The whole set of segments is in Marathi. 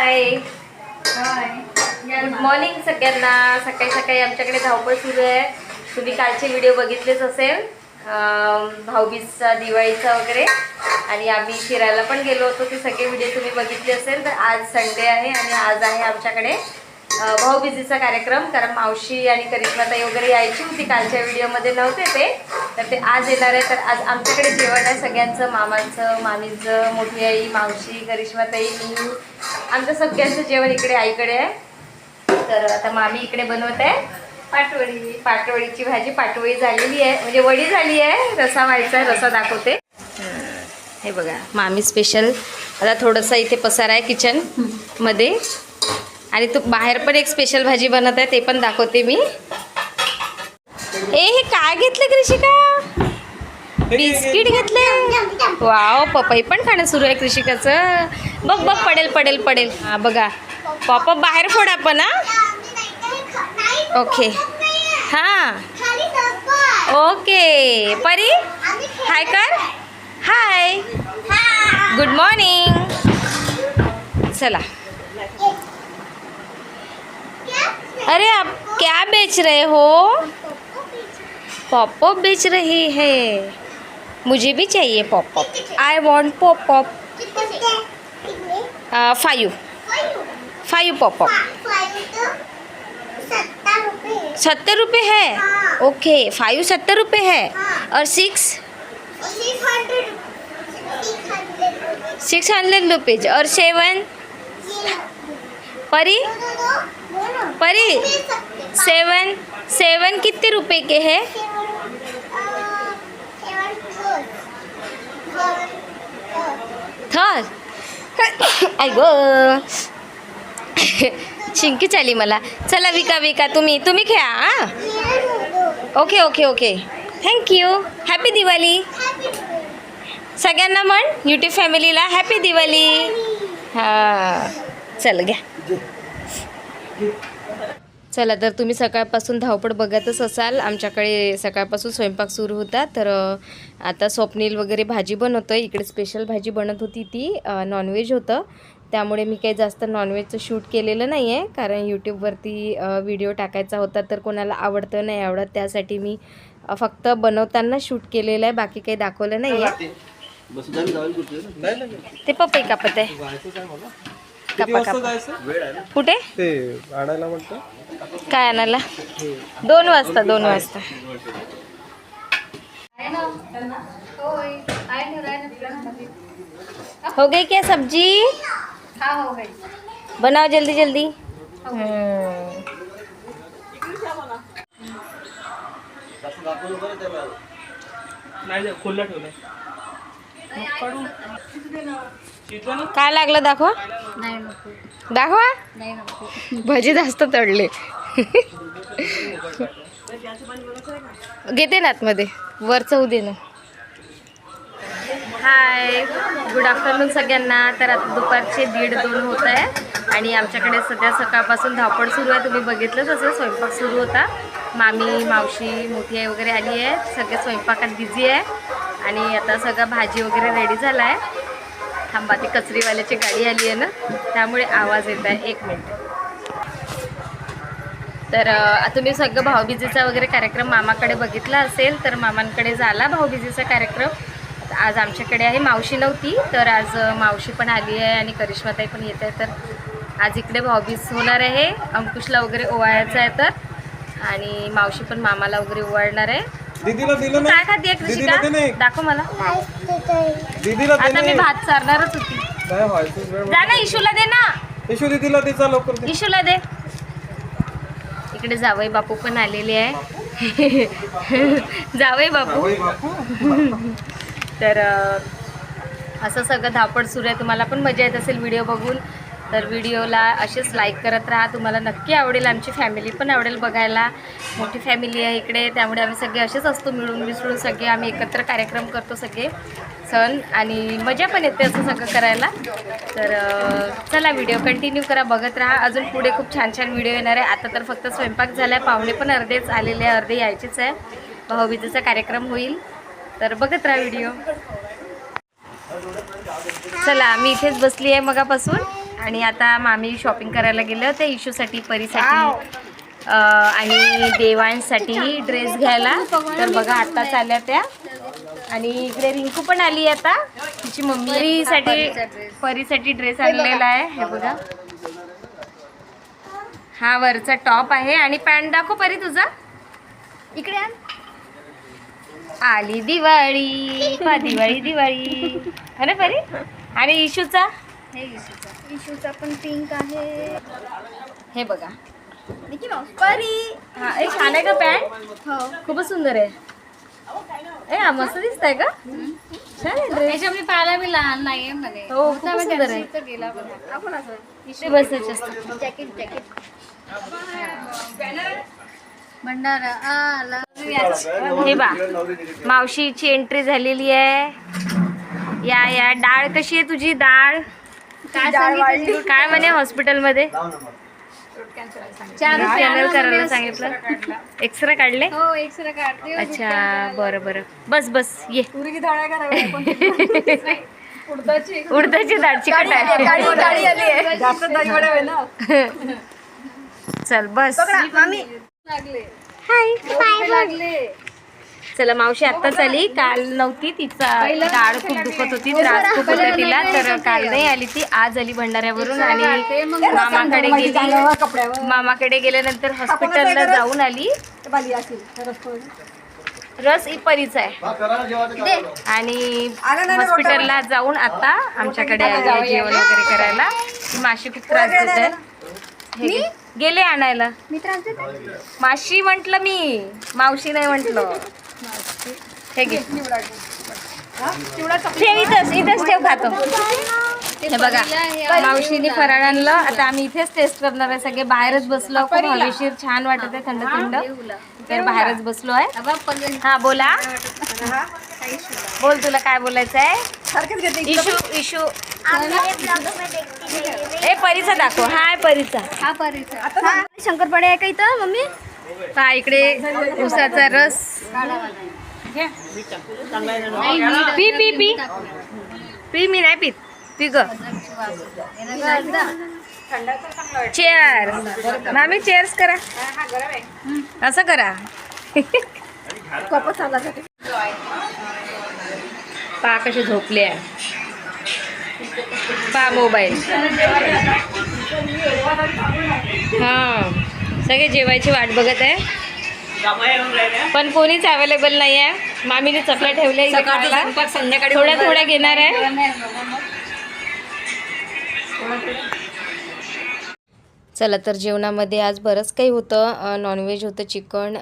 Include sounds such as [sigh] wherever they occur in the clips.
हाय गुड मॉर्निंग सगळ्यांना. सकाळी सकाळी आमच्याकडे धावपळ सुरू आहे. तुम्ही कालचे व्हिडिओ बघितलेच असेल. भाऊबीजचा दिवाळीचा वगैरे. आणि आम्ही फिरायला पण गेलो होतो. ते सगळे व्हिडिओ तुम्ही बघितले असेल. तर आज संडे आहे आणि आज आहे आमच्याकडे भाऊबीजेचा कार्यक्रम. कारण मावशी आणि करिश्माताई वगैरे यायची होती कालच्या व्हिडिओमध्ये नव्हते ते. तर ते आज येणार आहे. तर आज आमच्याकडे जेवण आहे सगळ्यांचं. मामांचं मामींचं मोठी आई मावशी करिश्माताई मी आमचं सगळ्यांचं जेवण इकडे आईकडे आहे. तर आता मामी इकडे बनवत. आहे पाटवडी. पाटवडीची भाजी पाटवडी झालेली आहे. म्हणजे वडी झाली आहे. रसा व्हायचा आहे रसा दाखवते. हं, बघा मामी स्पेशल आता थोडंसं इथे पसार आहे किचनमध्ये. आणि तो बाहेर पण एक स्पेशल भाजी बनत आहे ते पण दाखवते मी. ए हे काय घेतलं कृषिका बिस्किट घेतले? वाव पपई पण खाणं सुरू आहे कृषिकाचं. बघ बघ पडेल पडेल पडेल. हा बघा. पॉपअप बाहेर फोड आपण हा. ओके हां. ओके परी? हाय कर. हाय गुड मॉर्निंग चला. अरे आप क्या बेच रहे हो? पॉपअप बेच रही है. मुझे भी चाहिए pop pop I want pop up five five pop pop सत्तर रुपये है? ओके फाइव सत्तर रुपये है? और सिक्स सिक्स हंड्रेड रुपीज़ और सेवन परी? परी? सेवन सेवन कितने रुपए के है? थर आई गो. शिंकी चाली मला. चला विका विका तुम्ही तुम्ही खेळा हां? Okay okay okay thank you happy Diwali सगळ्यांना म्हण यूट्यूब फॅमिलीला हॅपी दिवाळी हां. चल घ्या. चला तर तुम्ही सकाळपासून धावपळ बघतच असाल. आमच्याकडे सकाळपासून स्वयंपाक सुरू होता. तर आता स्वप्नील वगैरे भाजी बनवतो आहे इकडे स्पेशल भाजी बनत होती ती. नॉनव्हेज होतं. त्यामुळे मी काही जास्त नॉनव्हेजचं शूट केलेलं नाही आहे कारण यूट्यूबवरती व्हिडिओ टाकायचा होता. तर कोणाला आवडतं नाही आवडत त्यासाठी मी फक्त बनवताना शूट केलेलं आहे. बाकी काही दाखवलं नाही आहे ते पपई कापत आहे. कापा कापा. कुठे? ते आणायला म्हणतो काय आणायला? दोन वाजता दोन वाजता. हो गई क्या सब्ज़ी? बनाओ जल्दी जल्दी. हम्म. काय लागलं दाखवा. दाखवा. भजी जास्त तळले. घेते ना आतमध्ये. वरचं होऊ दे ना. हाय. गुड आफ्टरनून सगळ्यांना. तर आता दुपारचे दीड दोन होत आहे. आणि आमच्याकडे सध्या सकाळपासून धावपळ सुरू आहे. तुम्ही बघितलंच असेल स्वयंपाक सुरू होता. मामी मावशी मोठी आई वगैरे आली आहे सगळे स्वयंपाकात बिझी आहे. आणि आता सगळं भाजी वगैरे रेडी झाला आहे. थांबा ती कचरीवाल्याची गाडी आली आहे ना त्यामुळे आवाज येत आहे. एक मिनिट. तर तुम्ही सगळं भाऊबीजेचा वगैरे कार्यक्रम मामाकडे बघितला असेल तर मामांकडे झाला भाऊबीजेचा कार्यक्रम. आज आमच्याकडे आहे मावशी नव्हती तर आज मावशी पण आली आहे आणि करिश्माताई पण येत आहे तर आज इकडे भाऊबीज होणार आहे अंकुशला वगैरे ओवाळायचं आहे तर. आणि मावशी पण मामाला वगैरे ओवाळणार आहे. दीदीला दिलं काय खाते दीदीला दे कृषिका नाही. दाखव मला. दीदीला दे आता मी. भात चारणारच होती. काय व्हायचं? वेळ जा ना इशूला दे ना. यशू दीदीला लवकर दे. इशूला दे. इकडे जावई बापू पण आलेले आहे. जावई बापू. तर अ, असं सगळं धावपळ सुरू आहे. तुम्हाला पण मजा येत असेल व्हिडिओ बघून. तर व्हिडिओला असेच लाईक करत राहा. तुम्हाला नक्की आवडेल. आमची फॅमिली पण आवडेल बघायला. मोठी फॅमिली आहे इकडे. त्यामुळे आम्ही सगळे असेच असतो मिळून मिसळून. सगळे आम्ही एकत्र कार्यक्रम करतो सगळे सण आणि मजा पण येते असं सगळं करायला. तर चला व्हिडिओ कंटिन्यू करा. बघत राहा. अजून पुढे खूप छान छान व्हिडिओ येणार आहे. आता तर फक्त स्वयंपाक झाला आहे पाहुणे पण अर्धेच आलेले आहे. अर्धे यायचेच आहे. भाऊबीजेचा कार्यक्रम होईल. तर बघत राहा व्हिडिओ चला मी इथेच बसली आहे मगापासून. आणि आता मामी शॉपिंग करायला गेले होते इशूसाठी परीसाठी आणि देवांसाठी ड्रेस घ्यायला. तर बघा आत्ताच आल्या त्या. आणि इकडे रिंकू पण आली आता. तिची मम्मी परीसाठी परीसाठी ड्रेस आणलेला आहे. हे बघा. हा वरचा टॉप आहे. आणि पॅन्ट दाखव परी तुझा. इकडे आली दिवाळी दिवाळी दिवाळी. अरे परी? आणि इशूचा? हे इशूचा इशूचा पण पिंक आहे. हे बघा. मिकी माऊस परी. हा एक छान आहे का पॅन्ट हो. खूपच सुंदर आहे. ए हा मस्त दिसत आहे का? छान आहे ड्रेस पाहायला मी लहान म्हणे. हो, खूप सुंदर आहे. दिवशी तर गेला बघा. आपण असं ते बसायचे असतात जॅकेट जॅकेट भंडारा आला. हे बा मावशीची एंट्री झालेली आहे. या या डाळ कशी आहे तुझी? डाळ? काय सांगितलं काय म्हणे हॉस्पिटलमध्ये? चार चॅनल करायला सांगितलं. एक्सरे काढले? हो एक्सरे हो. अच्छा बरं बरं. बस बस ये. उडदाची. आहे. ना? [laughs] चल बस. हाय लागले. चला मावशी आत्ताच आली. काल नव्हती तिचा डाळ खूप दुखत होती त्रास खूप होता तिला तर काल नाही. आली ती. आज आली भंडाऱ्यावरून आणि मामाकडे गेली. मामाकडे गेल्यानंतर हॉस्पिटलला जाऊन आली. रस इपरीचा आहे. आणि हॉस्पिटलला जाऊन आता आमच्याकडे आली जेवण वगैरे करायला. ती माशी खूप त्रास देत आहे. हे. गेले आणायला. मी त्रास देते माशी म्हंटल मी. मावशी नाही म्हंटल. हे घे. ठेव इथंच इथंच ठेव खातो. हे बघा मावशीने फराळ आणलं. आता आम्ही इथेच टेस्ट करणार आहे. सगळे बाहेरच बसलो. खूप हवेशीर छान वाटत आहे थंड थंड. तर बाहेरच बसलो आहे. हा बोला. बोल तुला काय बोलायचं आहे? Issue issue. ए परीचा दाखव. हाय परीचा. हा परीचा. शंकरपाडे आहे का इथं मम्मी? पहा इकडे उसाचा रस. पी पी पी. पी मी नाही पीत. पी ग. चेअर मामी चेअर्स करा. असं करा. पा कसे झोपले आहे. पा मोबाईल. हा. सगळे जेवायची वाट बघत आहे. पण कोणीच अवेलेबल नाही आहे मामीने चपला ठेवल्या इथे खायला. संध्याकाळी थोड्या थोड्या घेणार आहे. चला तर जेवणामध्ये आज बरंच काही होतं. नॉनव्हेज होतं चिकन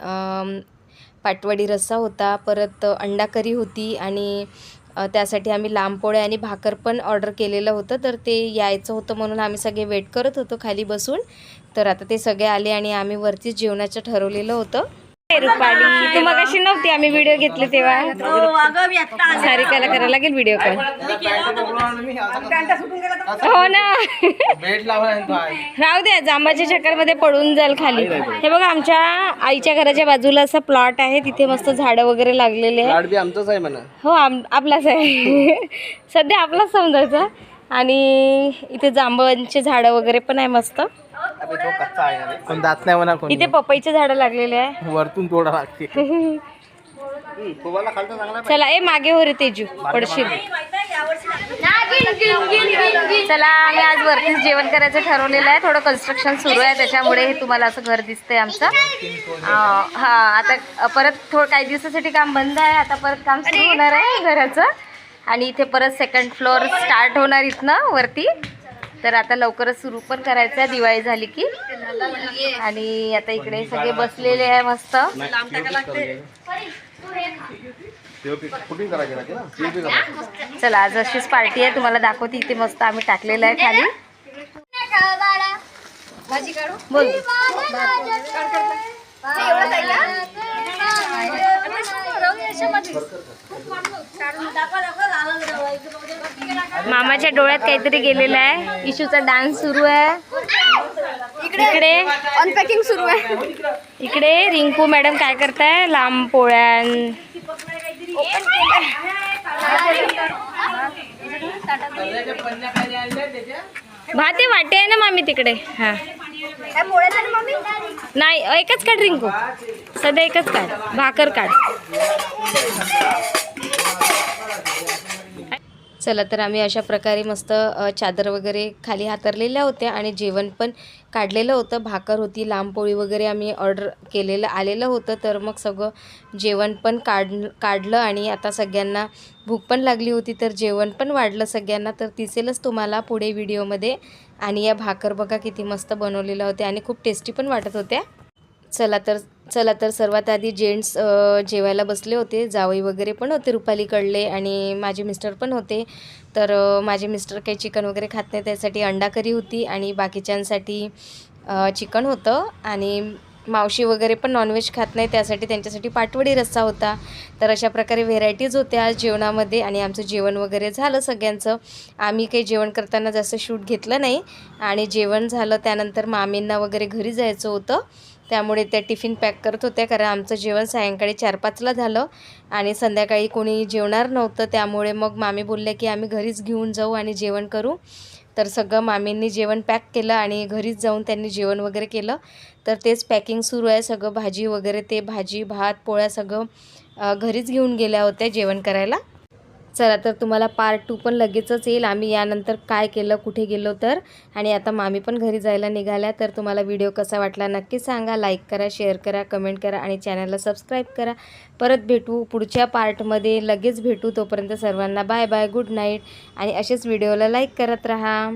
पाटवडी रस्सा होता परत अंडा करी होती आणि त्यासाठी आम्ही लांब पोळ्या आणि भाकर पण ऑर्डर केलेलं होतं. तर ते यायचं होतं म्हणून आम्ही सगळे वेट करत होतो खाली बसून. तर आता ते सगळे आले आणि आम्ही वरतीच जेवणाचं ठरवलेलं होतं. हे रुपाली तू मग अशी नव्हती आम्ही व्हिडिओ घेतले तेव्हा. सारिकाला करायला लागेल व्हिडिओ कॉल हो ना. राहू द्या जांबाच्या चक्करमध्ये पडून जाईल खाली. हे बघा आमच्या आईच्या घराच्या बाजूला असं प्लॉट आहे. तिथे मस्त झाडं वगैरे लागलेले आहे हो आपलाच आहे. सध्या आपलाच समजायचा. आणि इथे जांबांचे झाडं वगैरे पण आहे मस्त. कच्चा आहे पण दात नाही म्हणा कोणी इथे पपईचे झाडं लागलेले आहे. [laughs] वरतून तोडा लागते. [laughs] तुम्हाला खालचा चांगला चला ए मागे हो रे तेजू पडशील. चला आम्ही आज वरतीच जेवण करायचं ठरवलेलं आहे. थोडं कन्स्ट्रक्शन सुरू आहे त्याच्यामुळे हे तुम्हाला असं घर दिसतंय आमचं. अं, हा आता परत थोडं काही दिवसासाठी काम बंद आहे. आता परत काम सुरू होणार आहे घराचं. आणि इथे परत सेकंड फ्लोअर स्टार्ट होणार इथनं वरती. तर आता लवकरच सुरू पण करायचं आहे. दिवाळी झाली की. आणि आता इकडे सगळे बसलेले आहे मस्त. चला आज अशीच पार्टी आहे. तुम्हाला दाखवते इथे मस्त आम्ही टाकलेलं आहे खाली. बोल. मामाच्या डोळ्यात काहीतरी गेलेलं आहे. इशूचा डान्स सुरू आहे. इकडे अनपॅकिंग सुरू आहे. इकडे रिंकू मॅडम काय करताय? लांब पोळ्या भाते वाटे आहे ना मामी तिकडे? हां. नाही एकच काढ रिंकू. सध्या एकच काढ भाकर काढ. चला तर आम्ही अशा प्रकारे मस्त चादर वगैरे खाली हातरलेल्या होत्या आणि जेवण पण काढलेलं होतं. भाकर होती लांब पोळी वगैरे आम्ही ऑर्डर केलेलं आलेलं होतं. तर मग सगळं जेवण पण काढ काढलं आणि आता सगळ्यांना भूक पण लागली होती तर जेवण पण वाढलं सगळ्यांना. तर दिसेलच तुम्हाला पुढे व्हिडिओमध्ये. आणि या भाकर बघा किती मस्त बनवलेल्या होत्या आणि खूप टेस्टी पण वाटत होत्या. चला तर चला तर सर्वात आधी जेंट्स जेवायला बसले होते. जावई वगैरे पण होते रुपालीकडले आणि माझे मिस्टर पण होते. तर माझे मिस्टर काही चिकन वगैरे खात नाही त्यासाठी अंडा करी होती आणि बाकीच्यांसाठी चिकन होतं. आणि मावशी वगैरे पण नॉनव्हेज खात नाही त्यासाठी त्यांच्यासाठी पाटवडी रस्सा होता. तर अशा प्रकारे व्हेरायटीज होत्या आज जेवणामध्ये आणि आमचं जेवण वगैरे झालं सगळ्यांचं. आम्ही काही जेवण करताना जास्त शूट घेतलं नाही. आणि जेवण झालं त्यानंतर मामींना वगैरे घरी जायचं होतं. त्यामुळे त्या टिफिन पॅक करत होत्या कारण आमचं जेवण सायंकाळी चार पाचला झालं आणि संध्याकाळी कोणी जेवणार नव्हतं. त्यामुळे मग मामी बोलल्या की आम्ही घरीच घेऊन जाऊ आणि जेवण करू. तर सगळं मामींनी जेवण पॅक केलं आणि घरीच जाऊन त्यांनी जेवण वगैरे केलं. तर तेच पॅकिंग सुरू आहे सगळं भाजी वगैरे ते भाजी भात पोळ्या सगळं घरीच घेऊन गेल्या होत्या जेवण करायला. चला तर तुम्हाला पार्ट टू पण लगेचच येईल. आम्ही यानंतर काय केलं कुठे गेलो तर? आणि आता मामी पण घरी जायला निघाल्या. तर तुम्हाला व्हिडिओ कसा वाटला नक्की सांगा. लाईक करा शेअर करा कमेंट करा आणि चॅनलला सबस्क्राईब करा. परत भेटू पुढच्या पार्टमध्ये लगेच भेटू. तोपर्यंत सर्वांना बाय बाय गुड नाईट आणि असेच व्हिडिओला लाईक करत राहा.